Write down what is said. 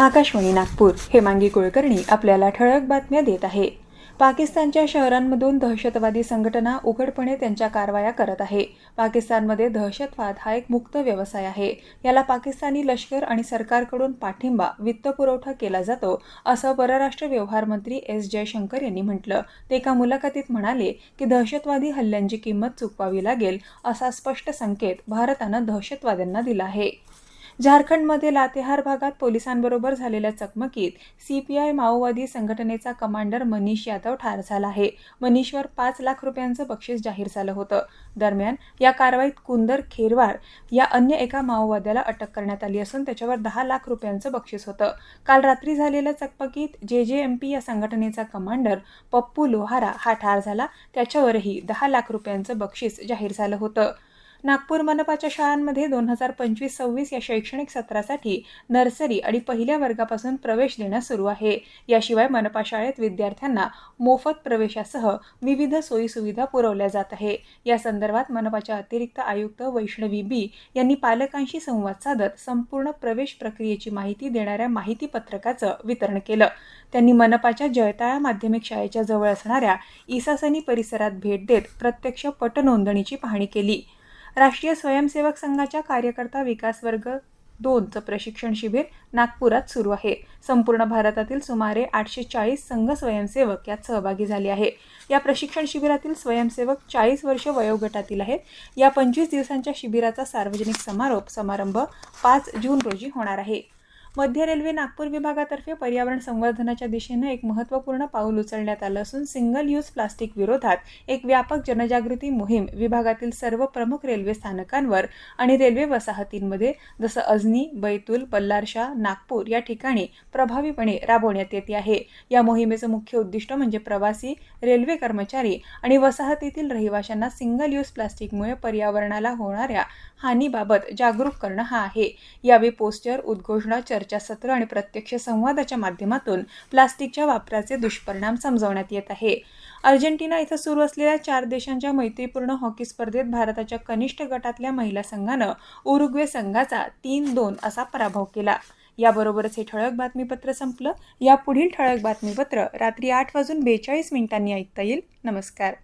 आकाशवाणी नागपूर. हेमांगी कुलकर्णी आपल्याला ठळक बातम्या देत आहे. पाकिस्तानच्या शहरांमधून दहशतवादी संघटना उघडपणे त्यांच्या कारवाया करत आहे. पाकिस्तानमध्ये दहशतवाद हा एक मुक्त व्यवसाय आहे. याला पाकिस्तानी लष्कर आणि सरकारकडून पाठिंबा वित्तपुरवठा केला जातो असं परराष्ट्र व्यवहार मंत्री एस जयशंकर यांनी म्हटलं. ते एका मुलाखतीत म्हणाले की दहशतवादी हल्ल्यांची किंमत चुकवावी लागेल असा स्पष्ट संकेत भारतानं दहशतवाद्यांना दिला आहे. झारखंडमध्ये लातेहार भागात पोलिसांबरोबर झालेल्या चकमकीत सीपीआय माओवादी संघटनेचा कमांडर मनीष यादव ठार झाला आहे. मनीषवर पाच लाख रुपयांचं बक्षीस जाहीर झालं होतं. दरम्यान या कारवाईत कुंदर खेरवार या अन्य एका माओवाद्याला अटक करण्यात आली असून त्याच्यावर दहा लाख रुपयांचं बक्षीस होतं. काल रात्री झालेल्या चकमकीत जे जे एम पी या संघटनेचा कमांडर पप्पू लोहारा हा ठार झाला. त्याच्यावरही दहा लाख रुपयांचं बक्षीस जाहीर झालं होतं. नागपूर मनपाच्या शाळांमध्ये दोन हजार पंचवीस सव्वीस या शैक्षणिक सत्रासाठी नर्सरी आणि पहिल्या वर्गापासून प्रवेश देण्यास सुरू आहे. याशिवाय मनपा शाळेत विद्यार्थ्यांना मोफत प्रवेशासह विविध सोयीसुविधा पुरवल्या जात आहे. या संदर्भात मनपाच्या अतिरिक्त आयुक्त वैष्णवी बी यांनी पालकांशी संवाद साधत संपूर्ण प्रवेश प्रक्रियेची माहिती देणाऱ्या माहिती पत्रकाचं वितरण केलं. त्यांनी मनपाच्या जयताळा माध्यमिक शाळेच्या जवळ असणाऱ्या इसासनी परिसरात भेट देत प्रत्यक्ष पटनोंदणीची पाहणी केली. राष्ट्रीय स्वयंसेवक संघाच्या कार्यकर्ता विकास वर्ग दोनचं प्रशिक्षण शिबिर नागपुरात सुरू आहे. संपूर्ण भारतातील सुमारे आठशे चाळीस संघ स्वयंसेवक यात सहभागी झाले आहे. या प्रशिक्षण शिबिरातील स्वयंसेवक चाळीस वर्ष वयोगटातील आहेत. या पंचवीस दिवसांच्या शिबिराचा सार्वजनिक समारोप समारंभ पाच जून रोजी होणार आहे. मध्य रेल्वे नागपूर विभागातर्फे पर्यावरण संवर्धनाच्या दिशेनं एक महत्त्वपूर्ण पाऊल उचलण्यात आलं असून सिंगल यूज प्लास्टिक विरोधात एक व्यापक जनजागृती मोहीम विभागातील सर्व प्रमुख रेल्वे स्थानकांवर आणि रेल्वे वसाहतींमध्ये जसं अजनी बैतूल बल्लारशाह नागपूर या ठिकाणी प्रभावीपणे राबवण्यात येते आहे. या मोहिमेचं मुख्य उद्दिष्ट म्हणजे प्रवासी रेल्वे कर्मचारी आणि वसाहतीतील रहिवाशांना सिंगल यूज प्लास्टिकमुळे पर्यावरणाला होणाऱ्या हानीबाबत जागरूक करणं हा आहे. यावेळी पोस्टर उद्घोषणा चर्चासत्र आणि प्रत्यक्ष संवादाच्या माध्यमातून प्लास्टिकच्या वापराचे दुष्परिणाम समजवण्यात येत आहे. अर्जेंटिना इथं सुरू असलेल्या चार देशांच्या मैत्रीपूर्ण हॉकी स्पर्धेत भारताच्या कनिष्ठ गटातल्या महिला संघानं उरुग्वे संघाचा तीन दोन असा पराभव केला. याबरोबरच हे ठळक बातमीपत्र संपलं. या पुढील ठळक बातमीपत्र रात्री आठ वाजून बेचाळीस मिनिटांनी ऐकता येईल. नमस्कार.